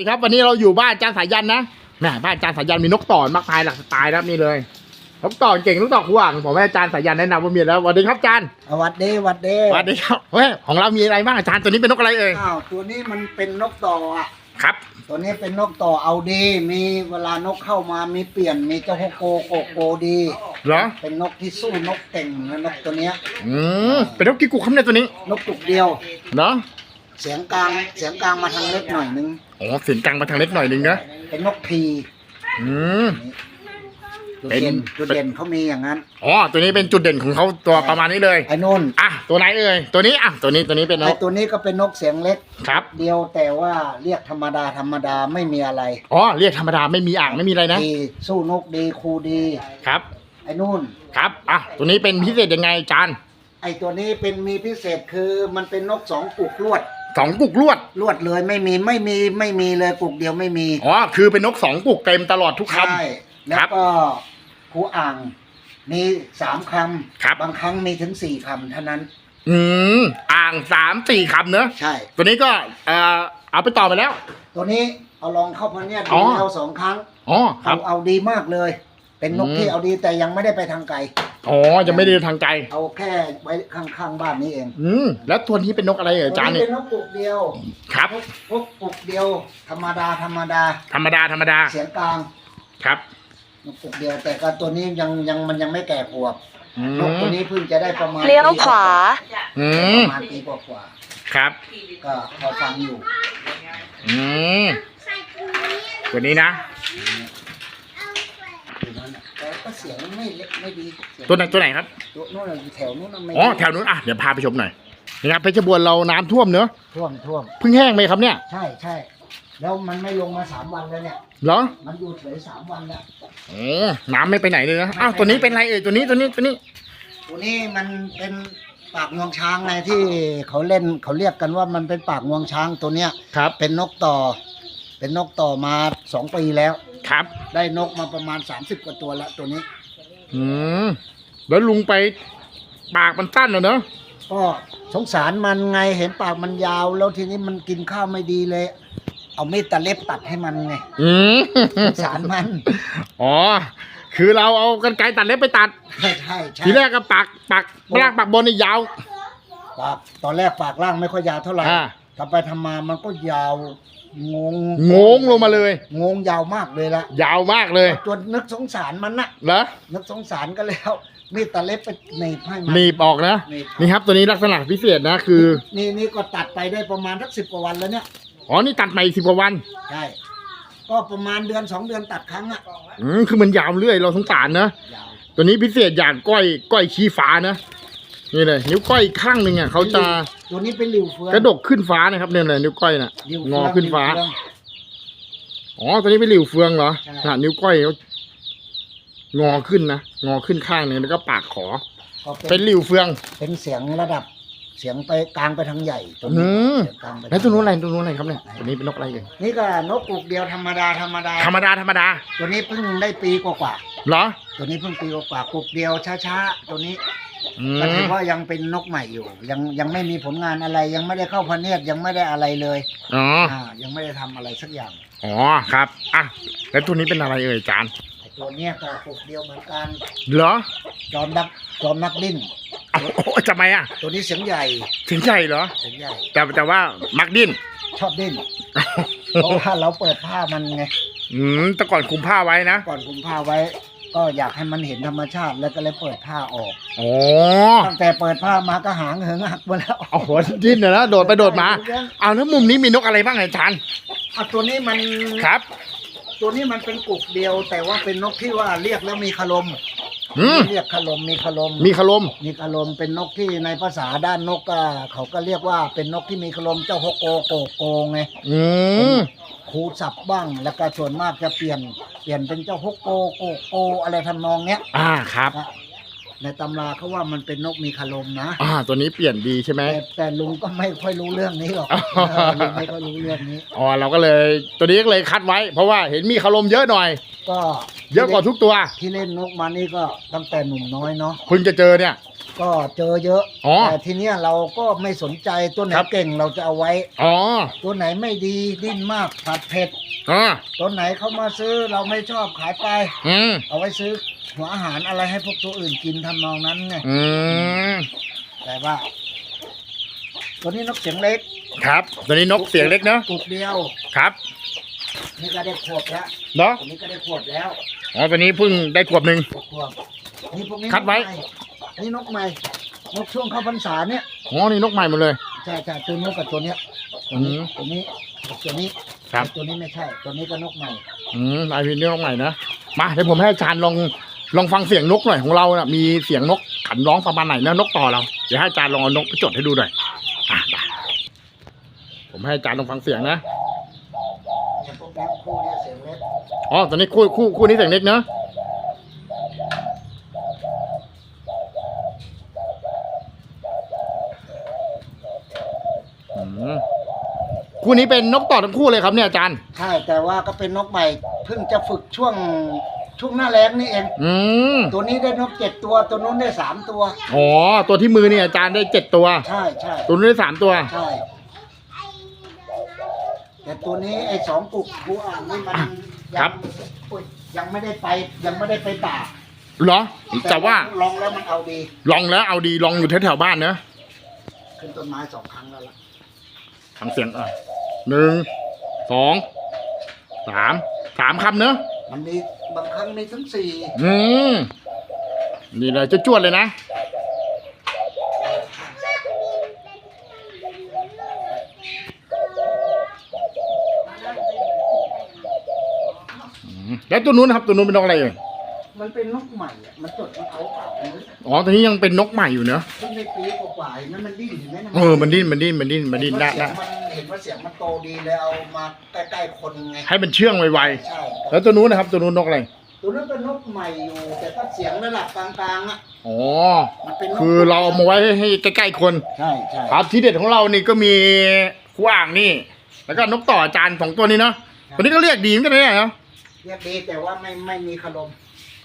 สวัสดีครับ วันนี้เราอยู่บ้านอาจารย์สายันนะแหมบ้านอาจารย์สายันมีนกต่อมากมายหลากสไตล์นะครับนี่เลยนกต่อเก่งนกต่อขวางผมให้อาจารย์สายันแนะนำว่ามีแล้วสวัสดีครับอาจารย์สวัสดีสวัสดีสวัสดีครับเฮ้ยของเรามีอะไรบ้างอาจารย์ตัวนี้เป็นนกอะไรเอ่ยอ้าวตัวนี้มันเป็นนกต่ออะครับ ตัวนี้เป็นนกต่อเอาดี มีเวลานกเข้ามามีเปลี่ยนมีเจ้าโฮโกโกโกดีเหรอเป็นนกที่สู้นกเก่งนะนกตัวเนี้ยอืมเป็นนกกี่กุกครับเนี่ยตัวนี้ นกจุกเดียวเนาะ เสียงกลางเสียงกลางมาทางเล็กหน่อยนึง อ๋อเสียงกลางมาทางเล็กหน่อยหนึงนะเป็นนกพีอืม จุดเป็นเด่นจุดเด่นเขามีอย่างนั้นอ๋อตัวนี้เป็นจุดเด่นของเขาตัวประมาณนี้เลย ไอ้นุ่นอะตัวไหนเอ่ยตัวนี้อะตัวนี้ตัวนี้เป็นนไอ้ก ตัวนี้ก็เป็นนกเสียงเล็กครับ เดียวแต่ว่าเรียกธรรมดาธรรมดาไม่มีอะไรอ๋อเรียกธรรมดาไม่มีอ่างไม่มีอะไรนะดีสู้นกดีครูดี ครับ ไอ้นุ่น ครับอะตัวนี้เป็นพิเศษยังไงอาจารย์ไอตัวนี้เป็นมีพิเศษคือมันเป็นนกสองกุกลวด สองกุกลวด ลวดเลยไม่มีไม่มีไม่มีเลยกุกเดียวไม่มีอ๋อคือเป็นนกสองกุกเต็มตลอดทุกค ใช่แล้ครัวบก็คูอ่างมีสามคครับำบางครั้งมีถึงสี่คำเท่านั้นำอืมอ่างสามสี่คำเนอะใช่ ตัวนี้ก็เอ่อเอาไปต่อไปแล้ว ตัวนี้เอาลองเข้ามาเนี่ยอ๋ดีอ เอาสองครั้งอ๋อครัเอาบ เอาดีมากเลย เป็นนกอืม ที่เอาดีแต่ยังไม่ได้ไปทางไกล อ๋อยังไม่ได้ทางไกล เอาแค่ไว้ข้างๆบ้านนี้เองอืมแล้วตัวนี้เป็นนกอะไรเอ่ยอาจารย์ตัวเนี่ยเป็นนกกุกเดียวครับ นกนกกุกเดียว ธรรมดาธรรมดา ธรรมดาธรรมดาเสียงกลางครับนกกุกเดียว แต่ก็ตัวนี้ยังยังมันยังไม่แก่ขวบอืนกตัวมนี้เพิ่งจะได้ประมาณเลี้ยวขวา อืปมระมาณปีกว่าครับ ๆก็พอฟังอยู่อืมตัวนี้นะ อยู่นั่นน่ะแต่ก็เสียง ไม่เล็กไม่ดีเสียงตัวไหนตัวไหนครับตัวนู้นน่ะอยู่แถวนู้นน่ะไม่อ๋อแถวนู้นอะเดี๋ยวพาไปชมหน่อยนี่ครับเพชรบูรณ์เราน้ำท่วมเนอะท่วมท่วมเพิ่งแห้งไหมครับเนี่ยใช่ใช่แล้วมันไม่ลงมาสามวันแล้วเนี่ยเหรอมันอยู่เฉยสามวันแล้วโอ้น้ำไม่ไปไหนเลยนะอ้าวตัวนี้เป็นอะไรเอ่ยตัวนี้ตัวนี้ตัวนี้ ตัวนี้มันเป็นปากงวงช้างไงที่เขาเล่นเขาเรียกกันว่ามันเป็นปากงวงช้างตัวเนี้ยครับ เป็นนกต่อ เป็นนกต่อมาสองปีแล้วครับ ได้นกมาประมาณสามสิบกว่าตัวแล้วตัวนี้ อืมแล้วลุงไปปากมันตั้นเหรอเนอะก็สงสารมันไงเห็นปากมันยาว แล้วทีนี้มันกินข้าวไม่ดีเลย เอามีดตะเล็บตัดให้มันไงอืมสงสารมันอ๋อ คือเราเอากันไกรตัดเล็บไปตัด ใช่ใช่ใช่ ทีแรกก็ปากปากล่างปากบนนี่ยาว ปากตอนแรกปากล่างไม่ค่อยยาวเท่าไหร่อ่า ทำไปทำมามันก็ยาว งงงงลงมาเลย งงยาวมากเลยละยาวมากเลยจนนึกสงสารมันนะเหรอนึกสงสารก็แล้วมีดตะเล็บไปหนีบให้มันหนีบออกนะหนีบนี่ครับ ตัวนี้ลักษณะพิเศษนะคือ นี่นี่ก็ตัดไปได้ประมาณสักสิบกว่าวันแล้วเนี่ยอ๋อนี่ตัดใหม่สิบกว่าวันใช่ก็ประมาณเดือนสองเดือนตัดครั้งอะอืมคือมันยาวเรื่อยเราสงสารนะยาวตัวนี้พิเศษอย่างก้อยก้อยชี้ฟ้านะนี่เลยนิ้วก้อยอีกข้างหนึ่งอะเขาจะ ตัวนี้เป็นหลิวเฟืองกระดกขึ้นฟ้านะครับเนี่ยเลยนิ้วก้อยน่ะ หลิวงเฟือขึ้นฟ้า หลิวเฟือง อ๋อตัวนี้เป็นหลิวเฟืองเหรอใช่น่ะนิ้วก้อยเขางอขึ้นนะงอขึ้นข้างหนึงแล้วก็ปากขอ ก็เป็เป็นนหลิวเฟือง เป็นเสียงระดับเสียงไปกลางไปทางใหญ่ตัวอืนี้มเสียงกลางไปแล้วตัวนู้นอะไรตัวนู้นอะไรครับเนี่ยตัวนี้เป็นนกอะไรเอ่ยนี่ก็นกกุกเดียวธรรมดาธรรมดา ธรรมดาธรรมดาตัวนี้เพิ่งได้ปีกว่าเหรอๆตัวนี้เพิ่งปีกว่าๆกุกเดียวช้าๆตัวนี้อื ก็ถืมอว่ายังเป็นนกใหม่อยู่ ยังยังไม่มีผลงานอะไร ยังไม่ได้เข้าพเนียดยังไม่ได้อะไรเลยอ๋ออ่ายังไม่ได้ทำอะไรสักอย่างอ๋อครับอะแล้วตัวนี้เป็นอะไรเอ่ยจานไอ้ตัวเนี้ยก็กุกเดียวเหมือนกันเหรอจอมนักจอมนักดิ้นเอ้าโอ้ทำไมอะตัวนี้เสียงใหญ่ถึงใจเหรอ เสียงใหญ่ แต่แต่ว่ามักดิ้นชอบดิ้นเพราะว่าเราเปิดผ้ามันไงอืมแต่ก่อนคุมผ้าไว้นะก่อนคุมผ้าไว้ ก็อยากให้มันเห็นธรรมชาติแล้วก็เลยเปิดผ้าออกอ๋อตั้งแต่เปิดผ้ามาก็หางเหิงหักหมดแล้วเอาหัวดิ้นเลยนะโดดไปโดดมาเอาแล้วมุมนี้มีนกอะไรบ้างอาจารย์อะตัวนี้มันครับ ตัวนี้มันเป็นกุกเดียว แต่ว่าเป็นนกที่ว่าเรียกแล้วมีคารมอืมเรียกคารมมีคารมมีขลมมีคารมเป็นนกที่ในภาษาด้านนกก็เขาก็เรียกว่าเป็นนกที่มีคารมเจ้าฮกโกโกโกไงอืม ครูสับบ้าง แล้วก็ส่วนมากจะเปลี่ยนเปลี่ยนเป็นเจ้าฮกโกโกโกอะไรทำนองเนี้ย อ่าครับ นะ ในตำราเขาว่ามันเป็นนกมีคารมนะ อ่า ตัวนี้เปลี่ยนดีใช่ไหม แต่แต่ลุงก็ไม่ค่อยรู้เรื่องนี้หรอกอ๋อ เออลุงไม่ค่อยรู้เรื่องนี้ อ๋อเราก็เลยตัวนี้ก็เลยคัดไว้ เพราะว่าเห็นมีคารมเยอะหน่อย ก็เยอะกว่าทุกตัวที่เล่นนกมานี่ก็ตั้งแต่หนุ่มน้อยเนาะเพิ่งจะเจอเนี่ย ก็เจอเยอะอ๋อแต่ทีเนี้ยเราก็ไม่สนใจตัวไหนครับ เก่งเราจะเอาไว้ อ๋อ ตัวไหนไม่ดีดิ้นมากผัดเผ็ด อ่าตัวไหนเขามาซื้อเราไม่ชอบขายไป อืมเอาไว้ซื้อหัวอาหารอะไรให้พวกตัวอื่นกินทำนองนั้นไงอืมแต่ว่า ตัวนี้นกเสียงเล็กครับตัวนี้นกเสียงเล็กเนอะกุกเดียว ครับนี่ก็ได้ขวบแล้วเนาะตัวนี้ก็ได้ขวบแล้วอ๋อตัวนี้เพิ่งได้ขวบหนึ่ง ขวบนี่พวกนี้คัดไว้ นกใหม่นี่นกใหม่นกช่วงเข้าพรรษาเนี่ยอ๋อนี่นกใหม่หมดเลย ใช่ใช่ตัวนกกับตัวเนี้ยอืม ตัวนี้ตัวนี้ ครับตัวนี้ไม่ใช่ ตัวนี้ก็นกใหม่ อืมไอพีนี่นกใหม่นะมาเดี๋ยวผมให้อาจารย์ลองลองฟังเสียงนกหน่อยของเรานะมีเสียงนกขันร้องประมาณไหนนะนกต่อเราเดี๋ยวให้อาจารย์ลองเอานกไปจดให้ดูหน่อยอะได้ผมให้อาจารย์ลองฟังเสียงนะ แต่พวกนี้คู่เนี้ยเสียงเล็กอ๋อตอนนี้คู่คู่คู่นี้เสียงเล็กเนอะ คู่นี้เป็นนกต่อทั้งคู่เลยครับเนี่ยอาจารย์ ใช่แต่ว่าก็เป็นนกใหม่เพิ่งจะฝึกช่วงช่วงหน้าแรงนี่เอง อืมตัวนี้ได้นกเจ็ดตัว ตัวนู้นได้สามตัว อ๋อตัวที่มือเนี่ยอาจารย์ได้เจ็ดตัว ใช่ใช่ตัวนู้นได้สามตัว ใช่แต่ตัวนี้ไอ้สองกุกกูอ่านนี่มันยัครับ อุ๊ยยังไม่ได้ไปยังไม่ได้ไปป่าเหรอแต่ว่าลองแล้วมันเอาดี ลองแล้วเอาดีลองอยู่แถวๆบ้านเนอะขึ้นต้นไม้สองครั้งแล้วล่ะฟังเสียงอะ หนึ่งสองสามสามคำเนอะมันมีบางครั้งมีทั้งสี่อืมนี่เลยจะจวดๆเลยนะอืมแล้วตัวนู้นนะครับ ตัวนู้นเป็นนกอะไรเอ่ยมันเป็นนกใหม่อะมันจดมันเอาเปล่ามันอ๋อตัวนี้ยังเป็นนกใหม่อยู่เนอะเพิ่งได้ปีกว่าๆเห็นไหมมันดิ้นเห็นไหมนะเออมันดิ้นมันดิ้นมันดิ้นมันดิ้นเห็ได้ว่าเสียได้งมัน เห็นว่าเสียงมันโตดีเลยเอามาใกล้ๆคนไงให้มันเชื่องไวใช่ๆ แล้วตัวนู้นนะครับ ตัวนู้นนกอะไรตัวนั้นเป็นนกใหม่อยู่ แต่ก็เสียงระดับกลางๆอะอ๋อมันเป็นนกคือเราเอามาไว้ให้ใกล้ๆคน ใช่ใช่ครับที่เด็ดของเรานี่ก็มีกว้างนี่ แล้วก็นกต่ออาจานสองตัวนี้เนาะตัวนี้ก็เรียกดีเหมือนกันนะเนี่ยเนาะเรียกดีแต่ว่าไม่ไม่มีขลม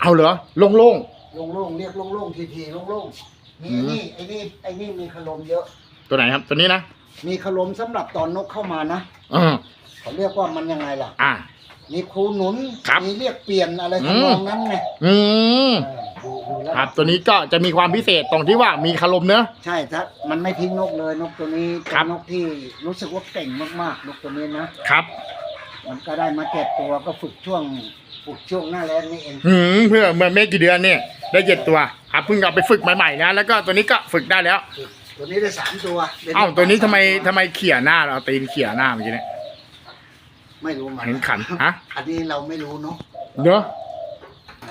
เอาเหรอโล่งโล่งๆเรียกโล่งๆทีๆโล่งๆมีอืมนี่ไอ้นี่ไอ้นี่มีขลมเยอะๆตัวไหนครับ ตัวนี้นะ มีขลมสำหรับตอนนกเข้ามานะอ่าเขาเรียกว่ามันยังไงล่ะ อ่า มีครูหนุนครับ มีเรียกเปลี่ยนอะไรอืมทำนองนั้นไงอืมเออดูดูแล้วครับตัวนี้ก็จะมีความพิเศษตรงที่ว่ามีคารมเนอะ ใช่ถ้ามันไม่ทิ้งนกเลยนกตัวนี้เป็ครันบนกที่รู้สึกว่าเก่งมากๆ นกตัวนี้นะครับมันก็ได้มาเจ็ดตัวก็ฝึกช่วงฝึกช่วงหน้าแรงนี่เองหืมเพื่อเมื่อไม่กี่เดือนเนี่ยได้เจ็ดตัวครับเพิ่งเอาไปฝึกใหม่ๆนะแล้วก็ตัวนี้ก็ฝึกได้แล้ว ฝึก ตัวนี้ได้สามตัวป็นเอ้าตัวนี้ทำไมสาทำไมเขี่ยหน้าเราเอาตีนเขี่ยหน้าเมื่อกี้เนี่ยไม่รู้มันเห็นขันฮะอันนี้เราไม่รู้เนาะเนอะไหน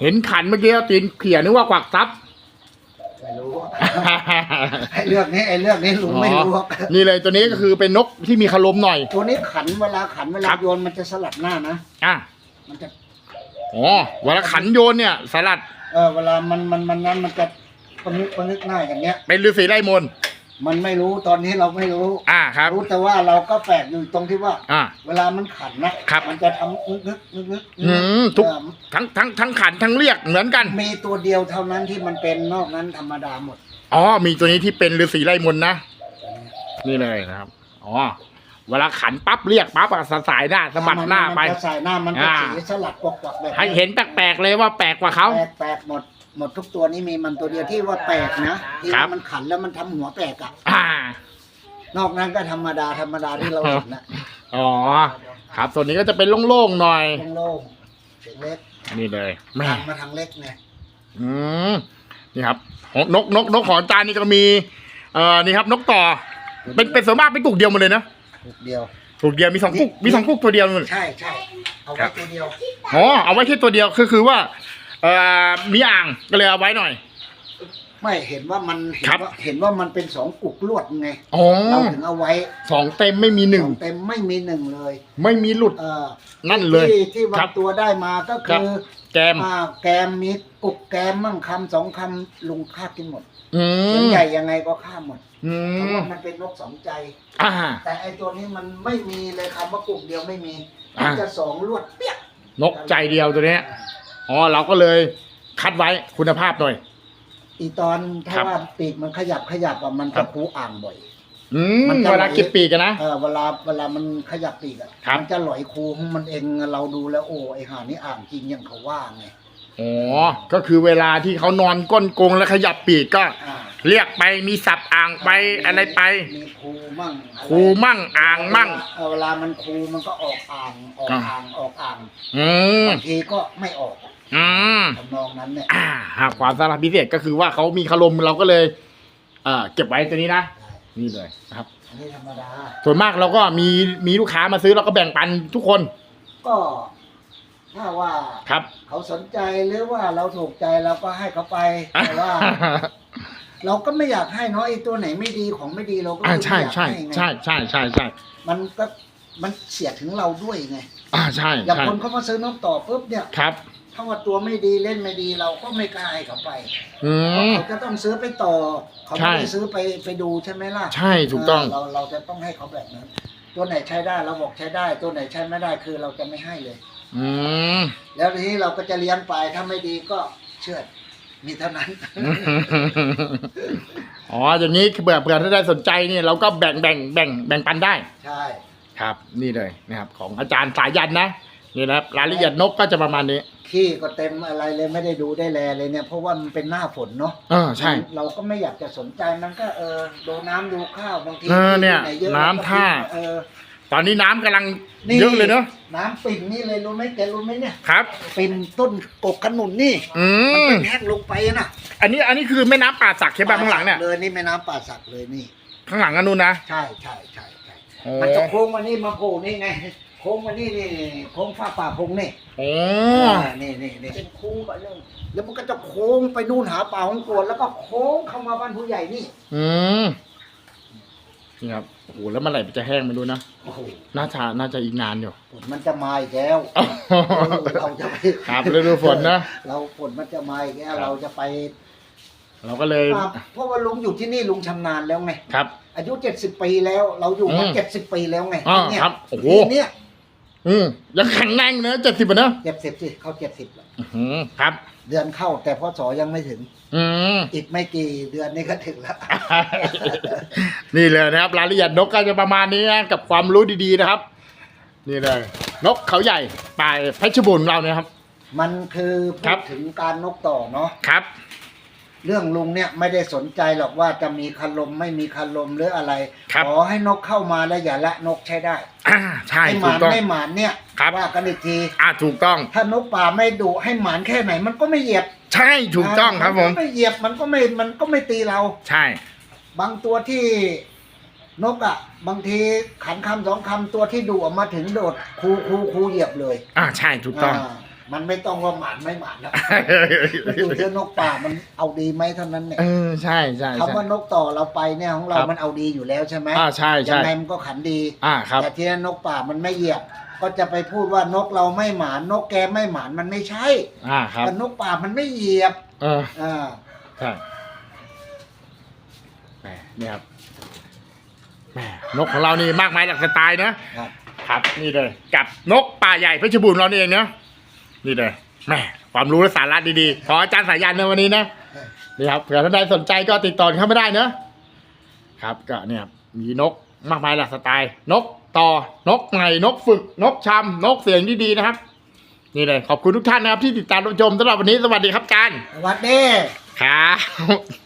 เห็นขันเมื่อกี้เอาตีนเขี่ยนึกว่ากวักซับไม่รู้ไอ้เรื่องนี้ไอ้เรื่องนี้ลุงไม่รู้อ๋อนี่เลยตัวนี้ก็คือเป็นนกที่มีคารมหน่อย ตัวนี้ขันเวลาขันเวลาครับโยนมันจะสลัดหน้านะอะมันจะอ๋อเวลาขันโยนเนี่ยสลัด เออเวลามันมันมันนั้นมันจะ ปนึกปนึกหน้าอย่างเงี้ย เป็นฤาษีไล่มนต์มันไม่รู้ตอนนี้เราไม่รู้ อ่าครับ รู้แต่ว่าเราก็แปลกอยู่ตรงที่ว่า อ่า เวลามันขันนะครับ มันจะทำนึกนึกนึกนึกอืมทุกเออทั้งทั้งทั้งขันทั้งเรียกเหมือนกัน มีตัวเดียวเท่านั้นที่มันเป็นนอกนั้นธรรมดาหมด อ๋อ มีตัวนี้ที่เป็นฤาษีไล่มนต์นะ นี่เลยนะครับ อ๋อ เวลาขันปั๊บเรียกปั๊บอะสสายหน้าสะบัดหน้าไป มัจะใส่หน้ามันจะอ่า สีสลัดกวักกวักแบบให้เห็นแปลกๆเลยว่าแปลกกว่าเขา แปลกแปลกหมด หมดทุกตัวนี้มีมันตัวเดียวที่ว่าแปลกนะที่ครัว่าบมันขันแล้วมันทำหัวแปลกอะอ่านอกนั้นก็ธรรมดาธรรมดาที่เราเห็นนะอ๋อครับส่วนนี้ก็จะเป็นโล่งๆหน่อย โล่งๆเสียงเล็กนี่เลยแม่หันมาทางเล็กไงอืมนี่ครับของนกนกนกของอาจารย์นี่ก็มี เอ่อนี่ครับนกต่อ เป็นเป็นส่วนมากเป็นกุกเดียวหมดเลยนะลูกเดียวกุกเดียวมีสองกุกมีสองกุกตัวเดียวนู่น ใช่ใช่เอาครัไว้บ ตัวเดียวอ๋อเอาไว้แค่ตัวเดียวคือคือว่า เอ่อมีอ่างก็เลยเอาไว้หน่อย ไม่เห็นว่ามันเห็นครับ ว่าเห็นว่ามันเป็นสองกุกลวดไงอ๋อเราถึงเอาไว้สองเต็มไม่มีหนึ่งสอเต็มไม่มีหนึ่งเลย ไม่มีหลุดเออนั่นเลย ที่ที่ครัวาบงตัวได้มาก็ครัคืบอแกม อ่าแกมมีกุกแกมมั่งคำสองคำลุงฆ่ากินหมดอืเสียงมใหญ่ยังไงก็ฆ่าหมดอืเพราะมว่ามันเป็นนกสองใจ อ่า แต่ไอตัวนี้มันไม่มีเลยคำว่ากุกเดียวไม่มีอ่ามัมันจะสองลวดเปี้ยกนกใจเดียวตัวเนี้ย อ๋อเราก็เลยคัดไว้คุณภาพหน่อย อีตอนถ้าครับว่าปีกมันขยับขยับอะมันครัจะบคูอ่างบ่อย อืมมันจะ เวลาเก็บปีกกันนะ เออเวลาเวลามันขยับปีกอะครับ มันจะหลอยคูของมันเองเราดูแล้วโอ้ไอหานี่อ่างจริงอย่างเขาว่าไงอ๋อก็คือเวลาที่เขานอนก้นกรงแล้วขยับปีกก็ อ่าเรียกไปมีสับอ่างไปอะไรไป มีคูมั่งอะไรคูมั่งอ่างมั่ง เออเวลามันคูมันก็ออกอ่างออกอ่า อ่างออกอ่างอืมบางทีก็ไม่ออกอื มทำนองนั้นเนี่ยอ่าหากความสามารถพิเศษก็คือว่าเขามีคารมเราก็เลยเอ่อเก็บไว้ตัวนี้นะนี่เลยนะครับ อันนี้ธรรมดา ส่วนมากเราก็มีมีลูกค้ามาซื้อเราก็แบ่งปันทุกคนก็ถ้าว่าครับเขาสนใจหรือว่าเราถูกใจเราก็ให้เขาไปแต่ว่า เราก็ไม่อยากให้เนาะไอ้ตัวไหนไม่ดีของไม่ดีเราก็อ่าไม่ใช่อยากใช่ให้ไงใช่ใช่ใช่ใช่มันก็มันเสียถึงเราด้วยไงอ่าใช่อย่างใช่คนเขามาซื้อนกต่อปุ๊บเนี่ย ครับ ถ้าว่าตัวไม่ดีเล่นไม่ดีเราก็ไม่กล้าให้เขาไปอืเพราะม เขาจะต้องซื้อไปต่อ เขาใช่ไม่ได้ซื้อไปไปดูใช่ไหมล่ะใช่ถูกต้อง เเราเราจะต้องให้เขาแบบนั้น ตัวไหนใช้ได้เราบอกใช้ได้ ตัวไหนใช้ไม่ได้คือเราจะไม่ให้เลย อืม แล้วทีนี้เราก็จะเลี้ยงไปถ้าไม่ดีก็เชื่อดมีเท่านั้น อ๋ออย่างนี้เผื่อเผื่อถ้าได้สนใจเนี่ยเราก็แบ่งแบ่งแบ่งแบ่งปันได้ ใช่ ครับ นี่เลยนะครับ ของอาจารย์สายันนะ นี่นะครับรายละเอียดนกก็จะประมาณนี้ขี้ก็เต็มอะไรเลยไม่ได้ดูได้แลเลยเนี่ย เพราะว่ามันเป็นหน้าฝนเนาะเออใช่เราก็ไม่อยากจะสนใจมันก็เออดูน้ำดูข้าวบางทีเออเนี่ย ที่ไหอะน้ำท่า เออตอนนี้น้ำกำลังนี่เยอะเลยเนาะน้ำปิ่นนี่เลยรู้ไหมแกรู้ไหมเนี่ย ครับปิ่นต้นกกขนุนนี่ อืมันมเป็นแห้งลงไปนะอันนี้อันนี้คือแม่น้ำป่าสักใช่ป่ะข้างหลังเนี่ยเลยนี่แม่น้ำป่าสักเลยนี่ ข้างหลังอันนู้นนะ ใช่ใช่ใช่ใช่โอ้ มันจะโค้งมานี่มาโผล่นี่ไง โค้งมานี่นี่นี่โค้งฟ้าป่าพงนี่โอ้อ่านี่นี่นี่เป็นโค้งไปเรื่องแล้วมันก็จะโค้งไปนู่นหาป่าของกวนแล้วก็โค้งเข้ามาบ้านผู้ใหญ่นี่อืมนี่ครับโอ้โหแล้วเมื่อไหร่มันจะแห้งไม่รู้นะโอ้โหน่าจะน่าจะอีกนานอยู่ ฝนมันจะมาอีกแล้วเออเราจะไปครับฤดูฝนนะ เราฝนมันจะมาอีกแล้วครับ เราจะไปเราก็เลยอ่าเพราะว่าลุงอยู่ที่นี่ลุงชำนาญแล้วไง ครับ อายุเจ็ดสิบปีแล้ว เราอยู่มาอืมเจ็ดสิบปีแล้วไงอ่าเนี่ยครับโอ้โห ที่เนี่ย อืมยังแข็งแรงเนอะเจ็ดสิบนะเจ็ดสิบสิเขาเจ็ดสิบแล้วอื้อหือครับ เดือนเข้าแต่พศยังไม่ถึง อืม อีกไม่กี่เดือนนี้ก็ถึงแล้ว นี่เลยนะครับรายละเอียดนกก็จะประมาณนี้นะกับความรู้ดีๆนะครับ นี่เลย นกเขาใหญ่ปลายเพชรบูรณ์เราเนี่ยครับ มันคือพูครัดบถึงการนกต่อเนาะครับ เรื่องลุงเนี่ยไม่ได้สนใจหรอกว่าจะมีคารมไม่มีคารมหรืออะไร ครับ ขอให้นกเข้ามาแล้วอย่าละนกใช้ได้อ่าใช่ให้หถูมากนต้อง ไม่หมานเนี่ยครับ ว่ากันอีกที อ่าถูกต้อง ถ้านกป่าไม่ดุให้หมานแค่ไหน มันก็ไม่เหยียบใช่ถูกต้องครับผม นก็ไม่เหยียบมันก็ไม่มันก็ไม่ตีเรา ใช่ บางตัวที่นกอะ บางทีขันคำสองคำตัวที่ดุออกมาถึงโดดคูคูคูเหยียบเลยอ่าใช่ถูกต้องา มันไม่ต้องว่าหมานไม่หมานนะมันอยู่ที่นกป่ามันเอาดีไหมเท่านั้นเนี่ยเออใช่ใช่ใช่คำว่านกต่อเราไปเนี่ยของเราครับมันเอาดีอยู่แล้วใช่ไหมอ่าใช่ยัใช่ไงมันก็ขันดีอ่าครับแต่ที่นกป่ามันไม่เหยียบก็จะไปพูดว่านกเราไม่หมานนกแกไม่หมานมันไม่ใช่ อ่าครับแต่นกป่ามันไม่เหยียบ เอออ่าใช่แหมเนี่ยครับแหมนกของเรานี่มากมายหลากสไตล์นะครับครับนี่เลยกับนกป่าใหญ่เพชรบูรณ์เรานี่เองเนาะ นี่เลยแหม่ความรู้และสาระดีๆ ของอาจารย์สายันในวันนี้นะนี่ครับเผื่อท่านใดสนใจก็ติดต่อเข้ามาได้เนอะครับก็เนี่ยครับมีนกมากมายหลากสไตล์ นกต่อนกไงนกฝึก นกชำนกเสียงที่ดีนะครับ นี่เลยขอบคุณทุกท่านนะครับที่ติดตามรับชมสำหรับวันนี้สวัสดีครับอาจารย์สวัสดีครับ